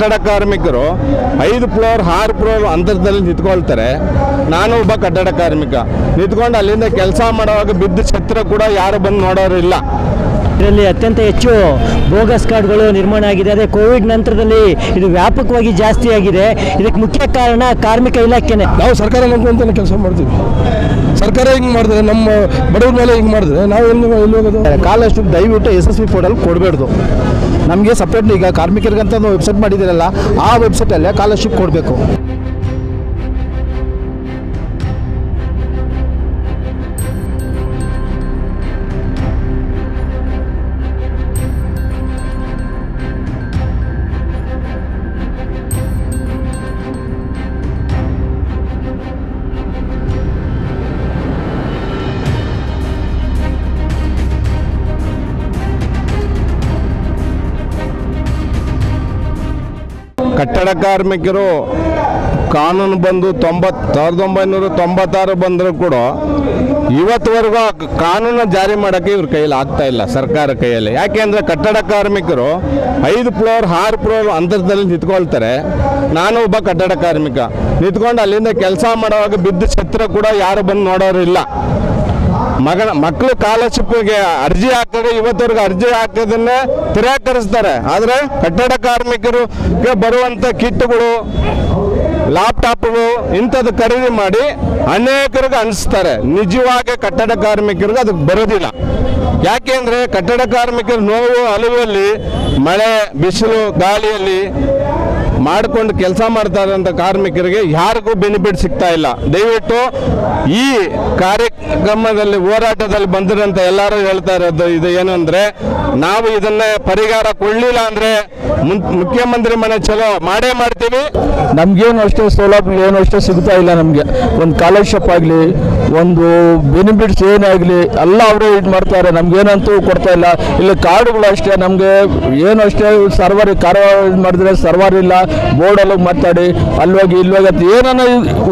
ಕಟ್ಟಡ ಕಾರ್ಮಿಕರು ಐದು ಫ್ಲೋರ್ ಆರು ಫ್ಲೋರ್ ಅಂತರದಲ್ಲಿ ನಿಂತ್ಕೊಳ್ತಾರೆ. ನಾನು ಒಬ್ಬ ಕಟ್ಟಡ ಕಾರ್ಮಿಕ. ನಿಂತ್ಕೊಂಡು ಅಲ್ಲಿಂದ ಕೆಲಸ ಮಾಡುವಾಗ ಬಿದ್ದ ಛತ್ರ ಕೂಡ ಯಾರು ಬಂದು ನೋಡೋರು ಇಲ್ಲ ಇದರಲ್ಲಿ ಅತ್ಯಂತ ಹೆಚ್ಚು ಬೋಗಸ್ ಕಾರ್ಡ್ಗಳು ನಿರ್ಮಾಣ ಆಗಿದೆ. ಅದೇ ಕೋವಿಡ್ ನಂತರದಲ್ಲಿ ಇದು ವ್ಯಾಪಕವಾಗಿ ಜಾಸ್ತಿ ಆಗಿದೆ. ಇದಕ್ಕೆ ಮುಖ್ಯ ಕಾರಣ ಕಾರ್ಮಿಕ ಇಲಾಖೆನೇ. ನಾವು ಸರ್ಕಾರ ನಂಬ್ಕೊಂತ ಕೆಲಸ ಮಾಡ್ತೀವಿ. ಸರ್ಕಾರ ಹಿಂಗೆ ಮಾಡಿದ್ರೆ ನಮ್ಮ ಬಡವ್ರ ಮೇಲೆ ಹಿಂಗೆ ಮಾಡಿದ್ರೆ ನಾವು ಎಲ್ಲಿ ಎಲ್ಲಿ ಹೋಗೋದು? ಕಾಲಷ್ಟು ದಯವಿಟ್ಟು ಎಸ್ ಎಸ್ ಬಿ ಪೋರ್ಟಲ್ ಕೊಡಬೇಡ್ದು. ನಮಗೆ ಸಪ್ರೇಟ್ಲಿ ಈಗ ಕಾರ್ಮಿಕರಿಗಂತ ಒಂದು ವೆಬ್ಸೈಟ್ ಮಾಡಿದ್ದೀರಲ್ಲ ಆ ವೆಬ್ಸೈಟಲ್ಲೇ ಕಾಲರ್ಶಿಪ್ ಕೊಡಬೇಕು. ಕಟ್ಟಡ ಕಾರ್ಮಿಕರು ಕಾನೂನು ಬಂದು ತೊಂಬತ್ತು ಸಾವಿರದ ಒಂಬೈನೂರ ತೊಂಬತ್ತಾರು ಬಂದರೂ ಕೂಡ ಇವತ್ತುವರೆಗೂ ಕಾನೂನು ಜಾರಿ ಮಾಡೋಕ್ಕೆ ಇವ್ರ ಕೈಯಲ್ಲಿ ಆಗ್ತಾ ಇಲ್ಲ, ಸರ್ಕಾರ ಕೈಯಲ್ಲಿ. ಯಾಕೆಂದರೆ ಕಟ್ಟಡ ಕಾರ್ಮಿಕರು ಐದು ಫ್ಲೋರ್, ಆರು ಫ್ಲೋರ್ ಅಂತರದಲ್ಲಿ ನಿಂತ್ಕೊಳ್ತಾರೆ. ನಾನು ಒಬ್ಬ ಕಟ್ಟಡ ಕಾರ್ಮಿಕ. ನಿಂತ್ಕೊಂಡು ಅಲ್ಲಿಂದ ಕೆಲಸ ಮಾಡುವಾಗ ಬಿದ್ದ ಛತ್ರ ಕೂಡ ಯಾರು ಬಂದು ನೋಡೋರು ಇಲ್ಲ. ಮಗನ ಮಕ್ಕಳು ಸ್ಕಾಲರ್ಶಿಪ್ಗೆ ಅರ್ಜಿ ಹಾಕಿದ್ರೆ ಇವತ್ತವರೆಗೂ ಅರ್ಜಿ ಹಾಕೋದನ್ನ ತಿರಾಕರಿಸ್ತಾರೆ ಆದರೆ ಕಟ್ಟಡ ಕಾರ್ಮಿಕರಿಗೆ ಬರುವಂಥ ಕಿಟ್ಗಳು ಲ್ಯಾಪ್ಟಾಪ್ಗಳು ಇಂಥದ್ದು ಖರೀದಿ ಮಾಡಿ ಅನೇಕರಿಗೆ ಅನಿಸ್ತಾರೆ ನಿಜವಾಗಿ ಕಟ್ಟಡ ಕಾರ್ಮಿಕರಿಗೆ ಅದಕ್ಕೆ ಬರೋದಿಲ್ಲ. ಯಾಕೆಂದರೆ ಕಟ್ಟಡ ಕಾರ್ಮಿಕರ ನೋವು ಅಲುವಲ್ಲಿ ಮಳೆ, ಬಿಸಿಲು, ಗಾಳಿಯಲ್ಲಿ ಮಾಡಿಕೊಂಡು ಕೆಲಸ ಮಾಡ್ತಾ ಇರೋಂಥ ಕಾರ್ಮಿಕರಿಗೆ ಯಾರಿಗೂ ಬೆನಿಫಿಟ್ ಸಿಗ್ತಾ ಇಲ್ಲ. ದಯವಿಟ್ಟು ಈ ಕಾರ್ಯಕ್ರಮದಲ್ಲಿ, ಹೋರಾಟದಲ್ಲಿ ಬಂದಿರೋಂಥ ಎಲ್ಲರೂ ಹೇಳ್ತಾ ಇರೋದು ಇದು ಏನು ಅಂದರೆ ನಾವು ಇದನ್ನ ಪರಿಹಾರ ಕೊಡಲಿಲ್ಲ ಅಂದರೆ ಮುಖ್ಯಮಂತ್ರಿ ಮನೆ ಚಲೋ, ಮಾಡೇ ಮಾಡ್ತೀವಿ. ನಮ್ಗೇನು ಅಷ್ಟೇ ಸೌಲಭ್ಯ, ಏನು ಅಷ್ಟೇ ಸಿಗ್ತಾ ಇಲ್ಲ ನಮಗೆ. ಒಂದು ಸ್ಕಾಲರ್ಶಿಪ್ ಆಗಲಿ, ಒಂದು ಬೆನಿಫಿಟ್ಸ್ ಏನಾಗಲಿ ಎಲ್ಲ ಅವರು ಇದು ಮಾಡ್ತಾರೆ. ನಮ್ಗೇನಂತೂ ಕೊಡ್ತಾ ಇಲ್ಲ. ಇಲ್ಲಿ ಕಾರ್ಡುಗಳು ಅಷ್ಟೇ, ನಮಗೆ ಏನು ಅಷ್ಟೇ ಸರ್ವರ್ ಕಾರ್ಯ ಇದು ಮಾಡಿದ್ರೆ ಸರ್ವರ್ ಇಲ್ಲ. ಬೋರ್ಡಲ್ಲಿ ಮಾತಾಡಿ ಅಲ್ಲೋಗಿ ಇಲ್ಲೋಗಿ ಅಂತ ಏನನ್ನ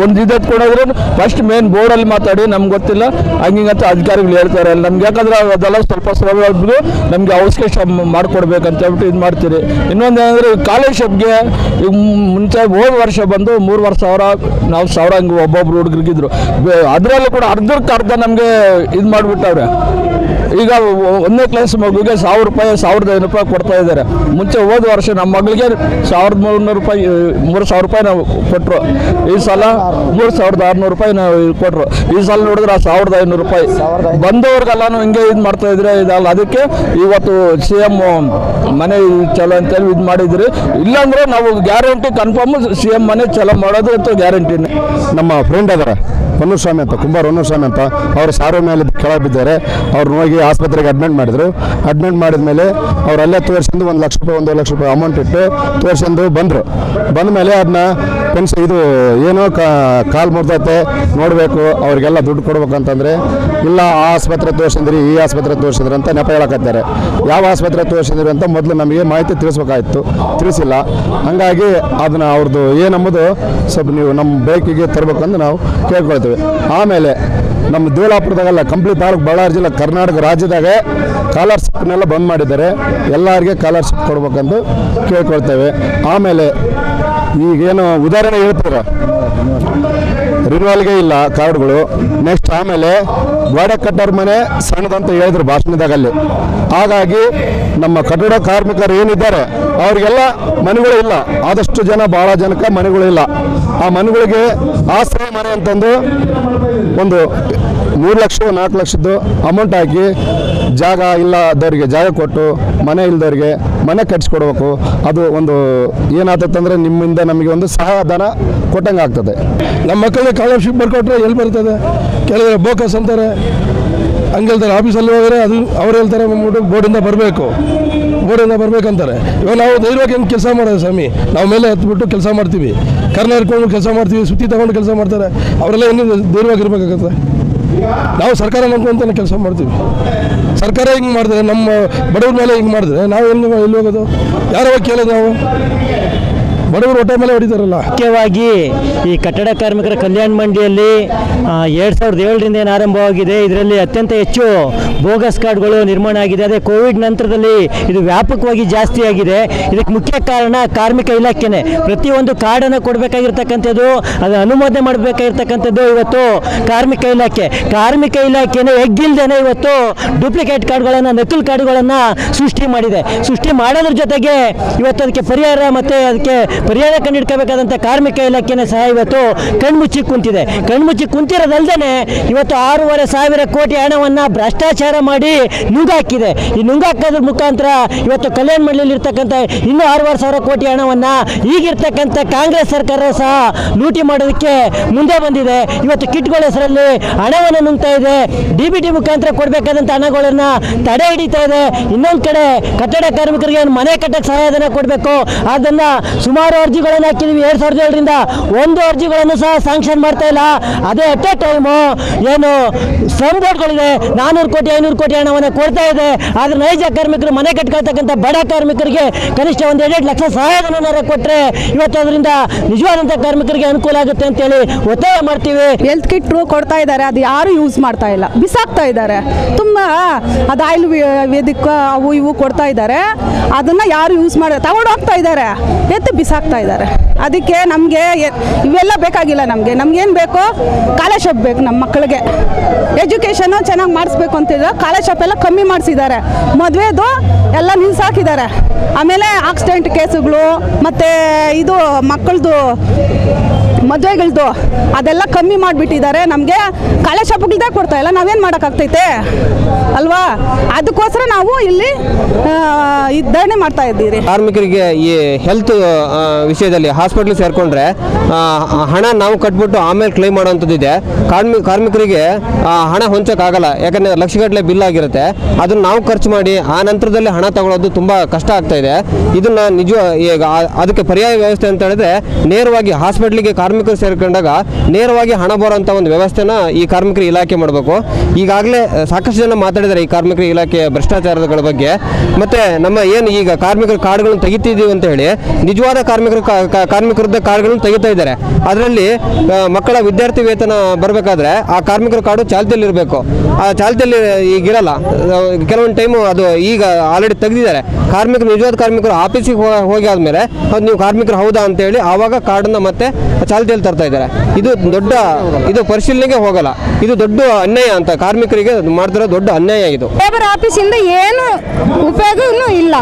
ಒಂದು ಇದು ಕೊಡೋದ್ರೆ ಫಸ್ಟ್ ಮೇನ್ ಬೋರ್ಡಲ್ಲಿ ಮಾತಾಡಿ, ನಮ್ಗೆ ಗೊತ್ತಿಲ್ಲ. ಹಂಗಿಂಗಂತ ಅಧಿಕಾರಿಗಳು ಹೇಳ್ತಾರೆ. ನಮ್ಗೆ ಯಾಕಂದ್ರೆ ಅದೆಲ್ಲ ಸ್ವಲ್ಪ ಸೌಲಭ್ಯ ನಮಗೆ ಅವಶ್ಯಕ ಮಾಡಿಕೊಡ್ಬೇಕಂತ ಹೇಳ್ಬಿಟ್ಟು ಇದು ಮಾಡ್ತೀರಿ. ಇನ್ನೊಂದು ಏನಂದರೆ ಶಾಪ್ಗೆ ಈಗ ಮುಂಚೆ ಹೋದ ವರ್ಷ ಬಂದು ಮೂರುವರೆ ಸಾವಿರ, ನಾವು ಸಾವಿರ ಹಂಗೆ ಒಬ್ಬೊಬ್ರು ಹುಡುಗರಿಗಿದ್ರು ಅದರಲ್ಲೂ ಕೂಡ ಅರ್ಧಕ್ಕೆ ಅರ್ಧ ನಮಗೆ ಇದು ಮಾಡಿಬಿಟ್ಟವ್ರೆ. ಈಗ ಒಂದನೇ ಕ್ಲಾಸ್ ಮಗುಗೆ ಸಾವಿರ ರೂಪಾಯಿ ಸಾವಿರದ ಐನೂರು ರೂಪಾಯಿ ಕೊಡ್ತಾ ಇದ್ದಾರೆ. ಮುಂಚೆ ಹೋದ ವರ್ಷ ನಮ್ಮ ಮಗಳಿಗೆ ಸಾವಿರದ ಮೂರುನೂರು ರೂಪಾಯಿ ಮೂರು ಸಾವಿರ ರೂಪಾಯಿ ನಾವು ಕೊಟ್ಟರು ಈ ಸಲ ಮೂರು ಸಾವಿರದ ಆರುನೂರು ರೂಪಾಯಿ ನಾವು ಕೊಟ್ಟರು ಈ ಸಲ ನೋಡಿದ್ರೆ ಆ ಸಾವಿರದ ಐನೂರು ರೂಪಾಯಿ. ಬಂದವ್ರಿಗೆಲ್ಲಾನು ಹಿಂಗೆ ಇದು ಮಾಡ್ತಾ ಇದ್ರೆ ಇದಲ್ಲ. ಅದಕ್ಕೆ ಇವತ್ತು ಸಿ ಎಂ ಮನೆ ಚಲೋ ಅಂತೇಳಿ ಇದು ಮಾಡಿದ್ರಿ. ಇಲ್ಲಾಂದ್ರೆ ನಾವು ಗ್ಯಾರಂಟಿ ಕನ್ಫರ್ಮ್ ಸಿ ಎಂ ಮನೆ ಚಲೋ ಮಾಡೋದು ಅಂತ ಗ್ಯಾರಂಟಿನೇ ನಮ್ಮ ಫ್ರೆಂಡ್ ಅದರ. ಹೊನ್ನೂಸ್ವಾಮಿ ಅಂತ, ಕುಂಬಾರ್ ಹೊನ್ನೂಸ್ವಾಮಿ ಅಂತ ಅವರು ಸಾರೋ ಮೇಲೆ ಕೆಳಗೆ ಬಿದ್ದಾರೆ. ಅವ್ರು ಹೋಗಿ ಆಸ್ಪತ್ರೆಗೆ ಅಡ್ಮಿಟ್ ಮಾಡಿದ್ರು. ಅಡ್ಮಿಟ್ ಮಾಡಿದ ಮೇಲೆ ಅವ್ರು ಅಲ್ಲೇ ತೋರಿಸಿದ್ದು ಒಂದು ಲಕ್ಷ ರೂಪಾಯಿ ಒಂದು ಲಕ್ಷ ರೂಪಾಯಿ ಅಮೌಂಟ್ ಇಟ್ಟು ತೋರಿಸಿದ್ದು ಬಂದರು. ಬಂದ ಮೇಲೆ ಅದನ್ನ ಪೆನ್ಸ್ ಇದು ಏನೋ ಕಾಲು ಮುರಿದೈತೆ, ನೋಡಬೇಕು, ಅವ್ರಿಗೆಲ್ಲ ದುಡ್ಡು ಕೊಡ್ಬೇಕಂತಂದರೆ ಇಲ್ಲ ಆ ಆಸ್ಪತ್ರೆ ತೋರಿಸಿದ್ರಿ, ಈ ಆಸ್ಪತ್ರೆ ತೋರಿಸಿದ್ರಿ ಅಂತ ನೆಪ ಹೇಳಕತ್ತಾರೆ. ಯಾವ ಆಸ್ಪತ್ರೆ ತೋರಿಸಿದ್ರಿ ಅಂತ ಮೊದಲು ನಮಗೆ ಮಾಹಿತಿ ತಿಳಿಸ್ಬೇಕಾಯ್ತು. ತಿಳಿಸಿಲ್ಲ. ಹಂಗಾಗಿ ಅದನ್ನ ಅವ್ರದ್ದು ಏನಂಬುದು ಸ್ವಲ್ಪ ನೀವು ನಮ್ಮ ಬೈಕಿಗೆ ತರಬೇಕಂದು ನಾವು ಕೇಳ್ಕೊಳ್ತೀವಿ. ಆಮೇಲೆ ನಮ್ಮ ದೇವಲಾಪುರದಾಗೆಲ್ಲ ಕಂಪ್ಲೀಟ್ ತಾಲೂಕು ಬಳ್ಳಾರಿ ಜಿಲ್ಲೆ ಕರ್ನಾಟಕ ರಾಜ್ಯದಾಗೆ ಸ್ಕಾಲರ್ಶಿಪ್ನೆಲ್ಲ ಬಂದ್ ಮಾಡಿದ್ದಾರೆ. ಎಲ್ಲರಿಗೆ ಸ್ಕಾಲರ್ಶಿಪ್ ಕೊಡ್ಬೇಕಂದು ಕೇಳ್ಕೊಳ್ತೇವೆ. ಆಮೇಲೆ ಈಗೇನು ಉದಾಹರಣೆ ಹೇಳ್ತೀರ ರಿನ್ಯೂವಲ್ಗೆ ಇಲ್ಲ ಕಾರ್ಡ್ಗಳು. ನೆಕ್ಸ್ಟ್ ಆಮೇಲೆ ಗೋಡೆ ಕಟ್ಟೋರ್ ಮನೆ ಸಣ್ಣದಂತ ಹೇಳಿದ್ರು ಭಾಷಣದಾಗ ಅಲ್ಲಿ ಹಾಗಾಗಿ ನಮ್ಮ ಕಟ್ಟಡ ಕಾರ್ಮಿಕರು ಏನಿದ್ದಾರೆ, ಅವರಿಗೆಲ್ಲ ಮನೆಗಳು ಇಲ್ಲ. ಆದಷ್ಟು ಜನ ಭಾಳ ಜನಕ್ಕೆ ಮನೆಗಳು ಇಲ್ಲ. ಆ ಮನೆಗಳಿಗೆ ಆಶ್ರಯ ಮನೆ ಅಂತಂದು ಒಂದು ಮೂರು ಲಕ್ಷ, ನಾಲ್ಕು ಲಕ್ಷದ್ದು ಅಮೌಂಟ್ ಹಾಕಿ ಜಾಗ ಇಲ್ಲದವರಿಗೆ ಜಾಗ ಕೊಟ್ಟು, ಮನೆ ಇಲ್ಲದವ್ರಿಗೆ ಮನೆ ಕಟ್ಸಿಕೊಡ್ಬೇಕು. ಅದು ಒಂದು ಏನಾಗ್ತದಂದ್ರೆ ನಿಮ್ಮಿಂದ ನಮಗೆ ಒಂದು ಸಹಾಯಧನ ಕೊಟ್ಟಂಗೆ ಆಗ್ತದೆ. ನಮ್ಮ ಮಕ್ಕಳಿಗೆ ಸ್ಕಾಲರ್ಶಿಪ್ ಬರ್ಕೊಟ್ರೆ ಎಲ್ಲಿ ಬರ್ತದೆ? ಕೆಲವರು ಬೋಕಸ್ ಅಂತಾರೆ ಹಂಗೆ ಹೇಳ್ತಾರೆ ಆಫೀಸಲ್ಲಿ ಹೋದರೆ ಅದು ಅವ್ರು ಹೇಳ್ತಾರೆ ಬೋರ್ಡಿಂದ ಬರಬೇಕು. ಬೋರ್ಡಿಂದ ಬರಬೇಕಂತಾರೆ. ಇವಾಗ ನಾವು ಧೈರ್ಯವಾಗಿ ಹೆಂಗೆ ಕೆಲಸ ಮಾಡೋದು ಸ್ವಾಮಿ? ನಾವು ಮೇಲೆ ಹತ್ಬಿಟ್ಟು ಕೆಲಸ ಮಾಡ್ತೀವಿ. ಕರ್ನ ಹಿಡ್ಕೊಂಡು ಕೆಲಸ ಮಾಡ್ತೀವಿ, ಸುತ್ತಿ ತಗೊಂಡು ಕೆಲಸ ಮಾಡ್ತಾರೆ. ಅವರೆಲ್ಲ ಏನು ಧೈರ್ಯವಾಗಿರ್ಬೇಕಾಗತ್ತೆ ನಾವು ಸರ್ಕಾರ ನಂಬ್ಕೊಂತಾನೆ ಕೆಲಸ ಮಾಡ್ತೀವಿ. ಸರ್ಕಾರ ಹಿಂಗೆ ಮಾಡಿದ್ರೆ, ನಮ್ಮ ಬಡವ್ರ ಮೇಲೆ ಹಿಂಗೆ ಮಾಡಿದ್ರೆ ನಾವು ಎಲ್ಲಿ ಎಲ್ಲಿ ಹೋಗೋದು? ಯಾರೋ ಕೇಳೋದು ನಾವು? ಬಡವರು ಹೊಟ್ಟೆ ಮೇಲೆ ಹೊಡಿತಾರಲ್ಲ. ಮುಖ್ಯವಾಗಿ ಈ ಕಟ್ಟಡ ಕಾರ್ಮಿಕರ ಕಲ್ಯಾಣ ಮಂಡಳಿಯಲ್ಲಿ ಎರಡು ಸಾವಿರದ ಏಳರಿಂದ ಏನು ಆರಂಭವಾಗಿದೆ, ಇದರಲ್ಲಿ ಅತ್ಯಂತ ಹೆಚ್ಚು ಬೋಗಸ್ ಕಾರ್ಡ್ಗಳು ನಿರ್ಮಾಣ ಆಗಿದೆ. ಅದೇ ಕೋವಿಡ್ ನಂತರದಲ್ಲಿ ಇದು ವ್ಯಾಪಕವಾಗಿ ಜಾಸ್ತಿ ಆಗಿದೆ. ಇದಕ್ಕೆ ಮುಖ್ಯ ಕಾರಣ ಕಾರ್ಮಿಕ ಇಲಾಖೆನೇ. ಪ್ರತಿಯೊಂದು ಕಾರ್ಡನ್ನು ಕೊಡಬೇಕಾಗಿರ್ತಕ್ಕಂಥದ್ದು ಅದನ್ನು ಅನುಮೋದನೆ ಮಾಡಬೇಕಾಗಿರ್ತಕ್ಕಂಥದ್ದು ಇವತ್ತು ಕಾರ್ಮಿಕ ಇಲಾಖೆ. ಕಾರ್ಮಿಕ ಇಲಾಖೆನೇ ಎಗ್ಗಿಲ್ದೇನೆ ಇವತ್ತು ಡೂಪ್ಲಿಕೇಟ್ ಕಾರ್ಡ್ಗಳನ್ನು, ನಕಲು ಕಾರ್ಡ್ಗಳನ್ನು ಸೃಷ್ಟಿ ಮಾಡಿದೆ. ಸೃಷ್ಟಿ ಮಾಡೋದ್ರ ಜೊತೆಗೆ ಇವತ್ತು ಅದಕ್ಕೆ ಪರಿಹಾರ ಮತ್ತು ಅದಕ್ಕೆ ಪರಿಹಾರ ಕಂಡಿಡ್ಕೋಬೇಕಾದಂಥ ಕಾರ್ಮಿಕ ಇಲಾಖೆನೇ ಸಹ ಇವತ್ತು ಕಣ್ಮುಚ್ಚಿ ಕುಂತಿದೆ. ಕಣ್ಮುಚ್ಚಿ ಕುಂತಿರೋದಲ್ಲದೇ ಇವತ್ತು ಆರೂವರೆ ಸಾವಿರ ಕೋಟಿ ಹಣವನ್ನು ಭ್ರಷ್ಟಾಚಾರ ಮಾಡಿ ನುಂಗಾಕಿದೆ. ಈ ನುಂಗಾಕೋದ್ರ ಮುಖಾಂತರ ಇವತ್ತು ಕಲ್ಯಾಣ ಮಂಡಳಿಯಲ್ಲಿ ಇರ್ತಕ್ಕಂಥ ಇನ್ನೂ ಆರೂವರೆ ಸಾವಿರ ಕೋಟಿ ಹಣವನ್ನು ಈಗಿರ್ತಕ್ಕಂಥ ಕಾಂಗ್ರೆಸ್ ಸರ್ಕಾರ ಸಹ ಲೂಟಿ ಮಾಡೋದಕ್ಕೆ ಮುಂದೆ ಬಂದಿದೆ. ಇವತ್ತು ಕಿಟ್ಗಳ ಹೆಸರಲ್ಲಿ ಹಣವನ್ನು ನುಂಗ್ತಾ ಇದೆ. ಡಿ ಬಿ ಟಿ ಮುಖಾಂತರ ಕೊಡಬೇಕಾದಂಥ ಹಣಗಳನ್ನು ತಡೆ ಹಿಡಿತಾ ಇದೆ. ಇನ್ನೊಂದು ಕಡೆ ಕಟ್ಟಡ ಕಾರ್ಮಿಕರಿಗೆ ಮನೆ ಕಟ್ಟಕ್ಕೆ ಸಹಾಯಧನ ಕೊಡಬೇಕು, ಅದನ್ನು ಸುಮಾರು ಅರ್ಜಿಗಳನ್ನು ಹಾಕಿದ್ವಿ. ಎರಡು ಸಾವಿರದ ಏಳರಿಂದ ಒಂದು ಅರ್ಜಿಗಳನ್ನು ಸಹ ಸ್ಯಾಂಕ್ಷನ್ ಮಾಡ್ತಾ ಇಲ್ಲ. ಅದೇ ಅಟ್ ಎ ಟೈಮು ಏನು ಶ್ರಮ್ ಬೋರ್ಡ್ಗಳಿದೆ ನಾನ್ನೂರು ಕೋಟಿ, ಐನೂರು ಕೋಟಿ ಹಣವನ್ನು ಕೊಡ್ತಾ ಇದೆ. ಆದರೆ ನೈಜ ಕಾರ್ಮಿಕರು ಮನೆ ಕಟ್ಕೊಳ್ತಕ್ಕಂಥ ಬಡ ಕಾರ್ಮಿಕರಿಗೆ ಕನಿಷ್ಠ ಒಂದು ಎರಡೆರಡು ಲಕ್ಷ ಸಹಾಯಧನ ಕೊಟ್ಟರೆ ಇವತ್ತು ಅದರಿಂದ ನಿಜವಾದಂಥ ಕಾರ್ಮಿಕರಿಗೆ ಅನುಕೂಲ ಆಗುತ್ತೆ ಅಂತೇಳಿ ಒತ್ತಾಯ ಮಾಡ್ತೀವಿ. ಹೆಲ್ತ್ ಕಿಟ್ ಕೊಡ್ತಾ ಇದ್ದಾರೆ. ಅದು ಯಾರು ಯೂಸ್ ಮಾಡ್ತಾ ಇಲ್ಲ. ಬಿಸಾಕ್ತಾ ಇದ್ದಾರೆ. ತುಂಬ ಅದು ಆಯಿಲ್ ವೇದಿಕ ಅವು ಇವು ಕೊಡ್ತಾ ಇದ್ದಾರೆ. ಅದನ್ನು ಯಾರು ಯೂಸ್ ಮಾಡಿ ತಗೊಂಡು ಹೋಗ್ತಾ ಇದ್ದಾರೆ. ಎತ್ತು ಬಿಸಾಕ್ತಾ ಇದ್ದಾರೆ. ಅದಕ್ಕೆ ನಮಗೆ ಇವೆಲ್ಲ ಬೇಕಾಗಿಲ್ಲ ನಮಗೆ. ನಮ್ಗೇನು ಬೇಕು? ಕಾಲರ್ಶಿಪ್ ಬೇಕು ನಮ್ಮ ಮಕ್ಕಳಿಗೆ. ಎಜುಕೇಷನು ಚೆನ್ನಾಗಿ ಮಾಡಿಸ್ಬೇಕು ಅಂತಿದ್ರೆ ಕಾಲರ್ಶಿಪ್ ಎಲ್ಲ ಕಮ್ಮಿ ಮಾಡಿಸಿದ್ದಾರೆ. ಮದುವೆದು ಎಲ್ಲ ನಿಲ್ಸಾಕಿದ್ದಾರೆ. ಆಮೇಲೆ ಆಕ್ಸಿಡೆಂಟ್ ಕೇಸುಗಳು, ಮತ್ತು ಇದು ಮಕ್ಕಳದು ಮದುವೆಗಳದ್ದು ಅದೆಲ್ಲ ಕಮ್ಮಿ ಮಾಡಿಬಿಟ್ಟಿದ್ದಾರೆ. ನಮಗೆ ಕಾಲಶಾಪಗಳದೇ ಕೊಡ್ತಾ ಇಲ್ಲ. ನಾವೇನು ಮಾಡೋಕ್ಕಾಗ್ತೈತೆ? ಅಲ್ವಾ? ಅದಕ್ಕೋಸ್ಕರ ನಾವು ಇಲ್ಲಿ ಧರಣಿ ಮಾಡ್ತಾ ಇದ್ದೀರಿ. ಕಾರ್ಮಿಕರಿಗೆ ಈ ಹೆಲ್ತ್ ವಿಷಯದಲ್ಲಿ ಹಾಸ್ಪಿಟ್ಲ್ ಸೇರಿಕೊಂಡ್ರೆ ಹಣ ನಾವು ಕಟ್ಬಿಟ್ಟು ಆಮೇಲೆ ಕ್ಲೈಮ್ ಮಾಡೋವಂಥದ್ದು ಇದೆ ಕಾರ್ಮಿ, ಕಾರ್ಮಿಕರಿಗೆ ಹಣ ಹೊಂಚೋಕ್ಕಾಗಲ್ಲ. ಯಾಕಂದರೆ ಲಕ್ಷಗಟ್ಟಲೆ ಬಿಲ್ ಆಗಿರುತ್ತೆ. ಅದನ್ನು ನಾವು ಖರ್ಚು ಮಾಡಿ ಆ ನಂತರದಲ್ಲಿ ಹಣ ತಗೊಳ್ಳೋದು ತುಂಬ ಕಷ್ಟ ಆಗ್ತಾ ಇದೆ. ಇದನ್ನು ನಿಜ, ಈಗ ಅದಕ್ಕೆ ಪರ್ಯಾಯ ವ್ಯವಸ್ಥೆ ಅಂತ ಹೇಳಿದ್ರೆ, ನೇರವಾಗಿ ಹಾಸ್ಪಿಟ್ಲಿಗೆ ಕಾರ್ಮಿಕರು ಸೇರ್ಕೊಂಡಾಗ ನೇರವಾಗಿ ಹಣ ಬರೋಂಥ ಒಂದು ವ್ಯವಸ್ಥೆನ ಈ ಕಾರ್ಮಿಕರ ಇಲಾಖೆ ಮಾಡಬೇಕು. ಈಗಾಗಲೇ ಸಾಕಷ್ಟು ಜನ ಮಾತಾಡಿದ್ದಾರೆ ಈ ಕಾರ್ಮಿಕರ ಇಲಾಖೆಯ ಭ್ರಷ್ಟಾಚಾರಗಳ ಬಗ್ಗೆ. ಮತ್ತು ನಮ್ಮ ಏನು ಈಗ ಕಾರ್ಮಿಕರ ಕಾರ್ಡ್ಗಳನ್ನು ತೆಗಿತಿದ್ದೀವಿ ಅಂತ ಹೇಳಿ, ನಿಜವಾದ ಕಾರ್ಮಿಕರ ಕಾರ್ಮಿಕರದ ಕಾರ್ಡ್ಗಳನ್ನು ತೆಗಿತಾ ಇದ್ದಾರೆ. ಅದರಲ್ಲಿ ಮಕ್ಕಳ ವಿದ್ಯಾರ್ಥಿ ವೇತನ ಬರಬೇಕಾದ್ರೆ ಆ ಕಾರ್ಮಿಕರ ಕಾರ್ಡು ಚಾಲ್ತಿಯಲ್ಲಿರಬೇಕು ಆ ಚಾಲ್ತಿಯಲ್ಲಿ ಈಗಿರಲ್ಲ ಕೆಲವೊಂದು ಟೈಮು ಅದು ಈಗ ಆಲ್ರೆಡಿ ತೆಗೆದಿದ್ದಾರೆ. ಕಾರ್ಮಿಕರು, ನಿಜವಾದ ಕಾರ್ಮಿಕರು ಆಫೀಸಿಗೆ ಹೋಗಿ ಹೋಗಿ ಆದಮೇಲೆ ಅದು ನೀವು ಕಾರ್ಮಿಕರು ಹೌದಾ ಅಂತೇಳಿ ಆವಾಗ ಕಾರ್ಡನ್ನು ಮತ್ತೆ ಚಾಲ್ತಿಯಲ್ಲಿ ತರ್ತಾ ಇದ್ದಾರೆ. ಇದು ದೊಡ್ಡ, ಇದು ಪರಿಶೀಲನೆಗೆ ಹೋಗಲ್ಲ. ಇದು ದೊಡ್ಡ ಅನ್ಯಾಯ ಅಂತ ಕಾರ್ಮಿಕರಿಗೆ ಮಾಡ್ತಿರೋ ದೊಡ್ಡ ಅನ್ಯಾಯ ಇದು. ಲೇಬರ್ ಆಫೀಸಿಂದ ಏನು ಉಪಯೋಗನೂ ಇಲ್ಲ.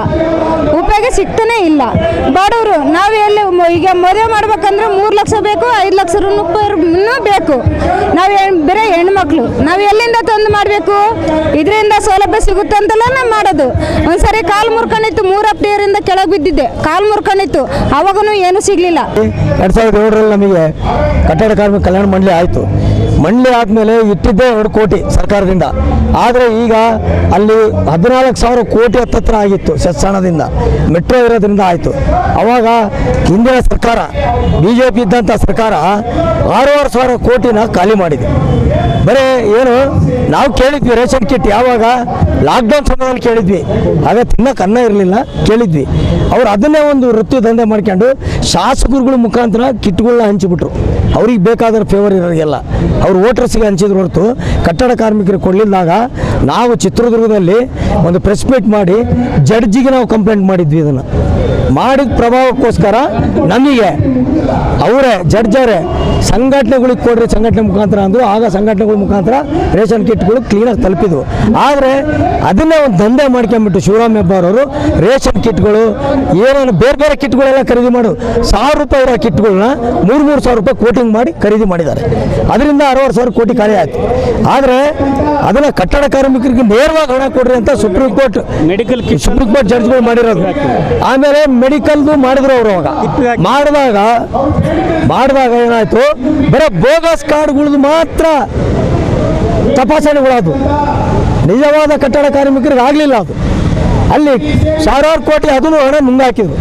ಉಪಯೋಗ ಸಿಗ್ತಾನೆ ಇಲ್ಲ. ಬಡವರು, ನಾವು ಎಲ್ಲಿ ಈಗ ಮದುವೆ ಮಾಡ್ಬೇಕಂದ್ರೆ ಮೂರು ಲಕ್ಷ ಬೇಕು, ಐದು ಲಕ್ಷ ರೂಪಾಯಿ ಬೇಕು. ನಾವು ಬೇರೆ ಹೆಣ್ಮಕ್ಳು. ನಾವು ಎಲ್ಲಿಂದ ತಂದು ಮಾಡಬೇಕು? ಇದರಿಂದ ಸೌಲಭ್ಯ ಸಿಗುತ್ತೆ ಅಂತೆಲ್ಲ ನಾವು ಮಾಡೋದು. ಒಂದ್ಸರಿ ಕಾಲು ಮುರ್ಕೊಂಡಿತ್ತು, ಮೂರು ಅಪ್ಟಿಯರಿಂದ ಕೆಳಗೆ ಬಿದ್ದಿದ್ದೆ. ಕಾಲು ಮುರ್ಕೊಂಡಿತ್ತು ಅವಾಗೂ ಏನೂ ಸಿಗಲಿಲ್ಲ. ಎರಡು ಸಾವಿರದ ನಮಗೆ ಕಟ್ಟಡ ಕಾರ್ಮಿಕ ಕಲ್ಯಾಣ ಮಂಡಳಿ ಆಯಿತು. ಮಂಡಳಿ ಆದಮೇಲೆ ಇಟ್ಟಿದ್ದೇ ಎರಡು ಕೋಟಿ ಸರ್ಕಾರದಿಂದ. ಆದರೆ ಈಗ ಅಲ್ಲಿ ಹದಿನಾಲ್ಕು ಸಾವಿರ ಕೋಟಿ ಹತ್ತತ್ರ ಆಗಿತ್ತು ಸೆಸ್ಸಣದಿಂದ ಮೆಟ್ರೋ ಇರೋದ್ರಿಂದ ಆಯಿತು. ಅವಾಗ ಹಿಂದಿನ ಸರ್ಕಾರ ಬಿ ಜೆ ಪಿ ಇದ್ದಂಥ ಸರ್ಕಾರ ಆರೂವರೆ ಸಾವಿರ ಕೋಟಿನ ಖಾಲಿ ಮಾಡಿದೆ. ಬರೀ ಏನು, ನಾವು ಕೇಳಿದ್ವಿ ರೇಷನ್ ಕಿಟ್ ಯಾವಾಗ? ಲಾಕ್ಡೌನ್ ಸಮಯದಲ್ಲಿ ಕೇಳಿದ್ವಿ. ಆಗ ತಿನ್ನಕ್ಕೆ ಅನ್ನ ಇರಲಿಲ್ಲ, ಕೇಳಿದ್ವಿ. ಅವ್ರು ಅದನ್ನೇ ಒಂದು ವೃತ್ತಿ ದಂಧೆ ಮಾಡ್ಕೊಂಡು ಶಾಸಕರುಗಳ ಮುಖಾಂತರ ಕಿಟ್ಗಳನ್ನ ಹಂಚಿಬಿಟ್ರು. ಅವ್ರಿಗೆ ಬೇಕಾದ ಫೇವರ್ ಇರೋರಿಗೆಲ್ಲ. ಅವ್ರು ವೋಟರ್ಸ್ಗೆ ಹಂಚಿದ್ರು ಹೊರತು ಕಟ್ಟಡ ಕಾರ್ಮಿಕರಿಗೆ ಕೊಡಲಿದ್ದಾಗ ನಾವು ಚಿತ್ರದುರ್ಗದಲ್ಲಿ ಒಂದು ಪ್ರೆಸ್ ಮೀಟ್ ಮಾಡಿ ಜಡ್ಜಿಗೆ ನಾವು ಕಂಪ್ಲೇಂಟ್ ಮಾಡಿದ್ವಿ ಇದನ್ನು. ಮಾಡಿದ ಪ್ರಭಾವಕ್ಕೋಸ್ಕರ ನಮಗೆ ಅವರೇ ಜಡ್ಜರೇ ಸಂಘಟನೆಗಳಿಗೆ ಕೊಡ್ರಿ ಸಂಘಟನೆ ಮುಖಾಂತರ ಅಂದರು ಆಗ ಸಂಘಟನೆಗಳ ಮುಖಾಂತರ ರೇಷನ್ ಕಿಟ್ಗಳು ಕ್ಲೀನಾಗಿ ತಲುಪಿದ್ವು. ಆದರೆ ಅದನ್ನೇ ಒಂದು ದಂಧೆ ಮಾಡ್ಕೊಂಬಿಟ್ಟು ಶಿವರಾಮ್ ಹೆಬ್ಬಾರವರು ರೇಷನ್ ಕಿಟ್ಗಳು ಏನೇನು ಬೇರೆ ಬೇರೆ ಕಿಟ್ಗಳೆಲ್ಲ ಖರೀದಿ ಮಾಡು ಸಾವಿರ ರೂಪಾಯಿ ಇರೋ ಕಿಟ್ಗಳನ್ನ ಮೂರು ಮೂರು ಸಾವಿರ ರೂಪಾಯಿ ಕೋಟಿಂಗ್ ಮಾಡಿ ಖರೀದಿ ಮಾಡಿದ್ದಾರೆ. ಅದರಿಂದ ಅರವತ್ತು ಸಾವಿರ ಕೋಟಿ ಖಾಲಿ ಆಯಿತು. ಆದರೆ ಅದನ್ನು ಕಟ್ಟಡ ಕಾರ್ಮಿಕರಿಗೆ ನೇರವಾಗಿ ಹಣ ಕೊಡ್ರಿ ಅಂತ supreme court medical supreme court ಜಡ್ಜ್ಗಳು ಮಾಡಿರೋದು. ಆಮೇಲೆ ಮೆಡಿಕಲ್ದು ಮಾಡಿದ್ರು ಅವರು ಅವಾಗ. ಮಾಡಿದಾಗ ಮಾಡಿದಾಗ ಏನಾಯ್ತು? ಬರೋ ಬೋಗಸ್ ಕಾರ್ಡ್ಗಳದ್ದು ಮಾತ್ರ ತಪಾಸಣೆಗಳದು ನಿಜವಾದ ಕಟ್ಟಡ ಕಾರ್ಮಿಕರಿಗೆ ಆಗಲಿಲ್ಲ ಅದು. ಅಲ್ಲಿ ಸಾವಿರಾರು ಕೋಟಿ ಅದನ್ನು ಹಣ ನುಂಗಾಕಿದ್ರು.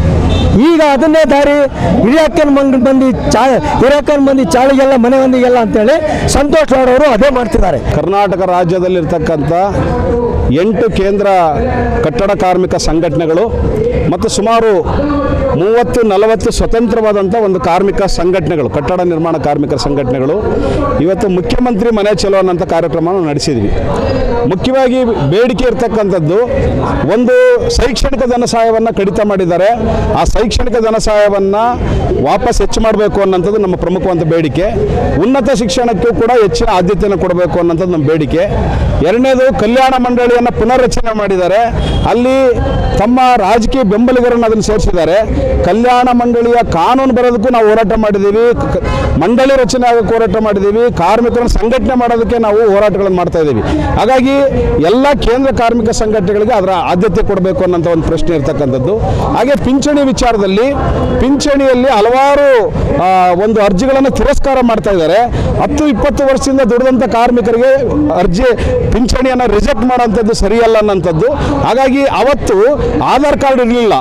ಈಗ ಅದನ್ನೇ ದಾರಿ ಹಿರಿಯಕ್ಕನ ಮಂಗ್ ಬಂದು ಚಾ ಹಿರಿಯಕ್ಕನ ಮಂದಿ ಚಾಳಿಗೆಲ್ಲ ಮನೆ ಮಂದಿಗೆಲ್ಲ ಅಂತೇಳಿ ಸಂತೋಷ್ ಅವರು ಅದೇ ಮಾಡ್ತಿದ್ದಾರೆ. ಕರ್ನಾಟಕ ರಾಜ್ಯದಲ್ಲಿರ್ತಕ್ಕಂಥ ಎಂಟು ಕೇಂದ್ರ ಕಟ್ಟಡ ಕಾರ್ಮಿಕ ಸಂಘಟನೆಗಳು ಮತ್ತು ಸುಮಾರು ಮೂವತ್ತು, ನಲವತ್ತು ಸ್ವತಂತ್ರವಾದಂಥ ಒಂದು ಕಾರ್ಮಿಕ ಸಂಘಟನೆಗಳು, ಕಟ್ಟಡ ನಿರ್ಮಾಣ ಕಾರ್ಮಿಕರ ಸಂಘಟನೆಗಳು. ಇವತ್ತು ಮುಖ್ಯಮಂತ್ರಿ ಮನೆ ಚಲೋ ಅನ್ನೋಂಥ ಕಾರ್ಯಕ್ರಮವನ್ನು ನಡೆಸಿದ್ವಿ. ಮುಖ್ಯವಾಗಿ ಬೇಡಿಕೆ ಇರ್ತಕ್ಕಂಥದ್ದು, ಒಂದು ಶೈಕ್ಷಣಿಕ ಧನ ಸಹಾಯವನ್ನು ಕಡಿತ ಮಾಡಿದ್ದಾರೆ. ಆ ಶೈಕ್ಷಣಿಕ ಧನಸಹಾಯವನ್ನು ವಾಪಸ್ ಹೆಚ್ಚು ಮಾಡಬೇಕು ಅನ್ನೋಂಥದ್ದು ನಮ್ಮ ಪ್ರಮುಖವಾದ ಬೇಡಿಕೆ. ಉನ್ನತ ಶಿಕ್ಷಣಕ್ಕೂ ಕೂಡ ಹೆಚ್ಚಿನ ಆದ್ಯತೆಯನ್ನು ಕೊಡಬೇಕು ಅನ್ನೋಂಥದ್ದು ನಮ್ಮ ಬೇಡಿಕೆ. ಎರಡನೇದು, ಕಲ್ಯಾಣ ಮಂಡಳಿಯನ್ನು ಪುನರ್ರಚನೆ ಮಾಡಿದ್ದಾರೆ. ಅಲ್ಲಿ ತಮ್ಮ ರಾಜಕೀಯ ಬೆಂಬಲಿಗರನ್ನು ಅದನ್ನು ಸೇರಿಸಿದ್ದಾರೆ. ಕಲ್ಯಾಣ ಮಂಡಳಿಯ ಕಾನೂನು ಬರೋದಕ್ಕೂ ನಾವು ಹೋರಾಟ ಮಾಡಿದ್ದೀವಿ. ಮಂಡಳಿ ರಚನೆ ಆಗೋಕ್ಕೆ ಹೋರಾಟ ಮಾಡಿದ್ದೀವಿ. ಕಾರ್ಮಿಕರನ್ನು ಸಂಘಟನೆ ಮಾಡೋದಕ್ಕೆ ನಾವು ಹೋರಾಟಗಳನ್ನು ಮಾಡ್ತಾ ಇದ್ದೀವಿ. ಹಾಗಾಗಿ ಎಲ್ಲ ಕೇಂದ್ರ ಕಾರ್ಮಿಕ ಸಂಘಟನೆಗಳಿಗೆ ಅದರ ಆದ್ಯತೆ ಕೊಡಬೇಕು ಅನ್ನೋಂಥ ಒಂದು ಪ್ರಶ್ನೆ ಇರ್ತಕ್ಕಂಥದ್ದು. ಹಾಗೆ ಪಿಂಚಣಿ ವಿಚಾರದಲ್ಲಿ, ಪಿಂಚಣಿಯಲ್ಲಿ ಹಲವಾರು ಒಂದು ಅರ್ಜಿಗಳನ್ನು ತಿರಸ್ಕಾರ ಮಾಡ್ತಾ ಇದ್ದಾರೆ. ಹತ್ತು, ಇಪ್ಪತ್ತು ವರ್ಷದಿಂದ ದುಡಿದಂಥ ಕಾರ್ಮಿಕರಿಗೆ ಅರ್ಜಿ, ಪಿಂಚಣಿಯನ್ನು ರಿಜೆಕ್ಟ್ ಮಾಡೋಂಥದ್ದು ಸರಿಯಲ್ಲ ಅನ್ನೋಂಥದ್ದು. ಹಾಗಾಗಿ ಅವತ್ತು ಆಧಾರ್ ಕಾರ್ಡ್ ಇರಲಿಲ್ಲ.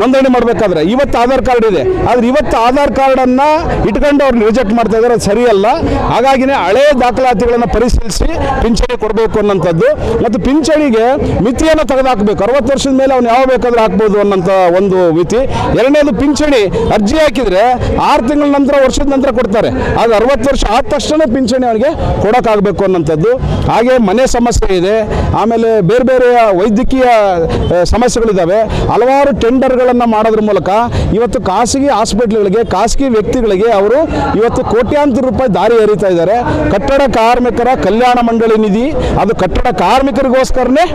ನೋಂದಣಿ ಮಾಡಬೇಕಾದ್ರೆ. ಇವತ್ತು ಆಧಾರ್ ಕಾರ್ಡ್ ಇದೆ. ಆದರೆ ಇವತ್ತು ಆಧಾರ್ ಕಾರ್ಡನ್ನು ಇಟ್ಕೊಂಡು ಅವ್ರನ್ನ ರಿಜೆಕ್ಟ್ ಮಾಡ್ತಾ ಇದ್ದಾರೆ ಸರಿಯಲ್ಲ. ಹಾಗಾಗಿನೇ ಹಳೆ ದಾಖಲಾತಿಗಳನ್ನು ಪರಿಶೀಲಿಸಿ ಪಿಂಚಣಿ ಕೊಡಬೇಕು ಅನ್ನೋಂಥದ್ದು. ಮತ್ತು ಪಿಂಚಣಿಗೆ ಮಿತಿಯನ್ನು ತೆಗೆದುಹಾಕಬೇಕು ಅರವತ್ತು ವರ್ಷದ ಮೇಲೆ ಅವ್ನು ಯಾವ ಬೇಕಾದ್ರೂ ಹಾಕ್ಬೋದು ಅನ್ನೋಂಥ ಒಂದು ಮಿತಿ. ಎರಡನೇದು ಪಿಂಚಣಿ ಅರ್ಜಿ ಹಾಕಿದರೆ ಆರು ತಿಂಗಳ ನಂತರ ವರ್ಷದ ನಂತರ ಕೊಡ್ತಾರೆ. ಅದು ಅರವತ್ತು ವರ್ಷ ಆದ ತಕ್ಷಣ ಪಿಂಚಣಿ ಅವನಿಗೆ ಕೊಡೋಕ್ಕಾಗಬೇಕು ಅನ್ನೋಂಥದ್ದು. ಹಾಗೆ ಮನೆ ಸಮಸ್ಯೆ ಇದೆ. ಆಮೇಲೆ ಬೇರೆ ಬೇರೆ ವೈದ್ಯಕೀಯ ಸಮಸ್ಯೆಗಳಿದ್ದಾವೆ ಹಲವಾರು ಟೆಂಡರ್ಗಳನ್ನು ಮಾಡೋದ್ರ ಮೂಲಕ ಇವತ್ತು ಖಾಸಗಿ ಹಾಸ್ಪಿಟ್ಲ್ಗಳಿಗೆ, ಖಾಸಗಿ ವ್ಯಕ್ತಿಗಳಿಗೆ ಅವರು ಇವತ್ತು ಕೋಟ್ಯಾಂತರ ರೂಪಾಯಿ ದಾರಿ ಎರಿತಾ ಇದ್ದಾರೆ. ಕಟ್ಟಡ ಕಾರ್ಮಿಕರ ಕಲ್ಯಾಣ ಮಂಡಳಿ ನಿಧಿ, ಅದು ಕಟ್ಟಡ ಕಾರ್ಮಿಕರಿಗೋಸ್ಕರನೇ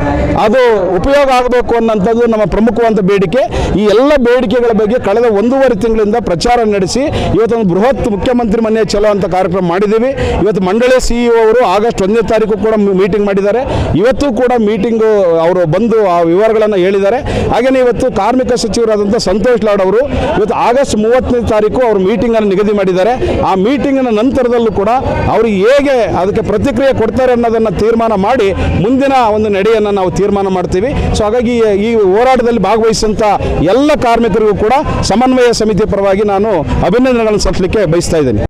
ಅದು ಉಪಯೋಗ ಆಗಬೇಕು ಅನ್ನೋಂಥದ್ದು ನಮ್ಮ ಪ್ರಮುಖವಾದ ಬೇಡಿಕೆ. ಈ ಎಲ್ಲ ಬೇಡಿಕೆಗಳ ಬಗ್ಗೆ ಕಳೆದ ಒಂದೂವರೆ ತಿಂಗಳಿಂದ ಪ್ರಚಾರ ನಡೆಸಿ ಇವತ್ತೊಂದು ಬೃಹತ್ ಮುಖ್ಯಮಂತ್ರಿ ಮನೆ ಚಲೋ ಅಂತ ಕಾರ್ಯಕ್ರಮ ಮಾಡಿದ್ದೀವಿ. ಇವತ್ತು ಮಂಡಳಿ ಸಿಇಒ ಅವರು ಆಗಸ್ಟ್ ಒಂದನೇ ತಾರೀಕು ಕೂಡ ಮೀಟಿಂಗ್ ಮಾಡಿದ್ದಾರೆ. ಇವತ್ತು ಕೂಡ ಮೀಟಿಂಗು ಅವರು ಬಂದು ಆ ವಿವರಗಳನ್ನು ಹೇಳಿದ್ದಾರೆ. ಹಾಗೆಯೇ ಇವತ್ತು ಕಾರ್ಮಿಕ ಸಚಿವರಾದಂಥ ಸಂತೋಷ್ ಲಾಡ್ ಅವರು ಇವತ್ತು ಆಗಸ್ಟ್ ಮೂವತ್ತನೇ ತಾರೀಕು ಅವರು ಮೀಟಿಂಗನ್ನು ನಿಗದಿ ಮಾಡಿದ್ದಾರೆ. ಆ ಮೀಟಿಂಗಿನ ನಂತರದಲ್ಲೂ ಕೂಡ ಅವರು ಹೇಗೆ ಅದಕ್ಕೆ ಪ್ರತಿಕ್ರಿಯೆ ಕೊಡ್ತಾರೆ ಅನ್ನೋದನ್ನು ತೀರ್ಮಾನ ಮಾಡಿ ಮುಂದಿನ ಒಂದು ನಡೆಯನ್ನು ನಾವು ತೀರ್ಮಾನ ಮಾಡ್ತೀವಿ. ಸೊ ಹಾಗಾಗಿ ಈ ಹೋರಾಟದಲ್ಲಿ ಭಾಗವಹಿಸಿದಂಥ ಎಲ್ಲ ಕಾರ್ಮಿಕರಿಗೂ ಕೂಡ ಸಮನ್ವಯ ಸಮಿತಿ ಪರವಾಗಿ ನಾನು ಅಭಿನಂದನೆಗಳನ್ನು ಸಲ್ಲಿಸಲಿಕ್ಕೆ ಬಯಸ್ತಾ ಇದ್ದೀನಿ.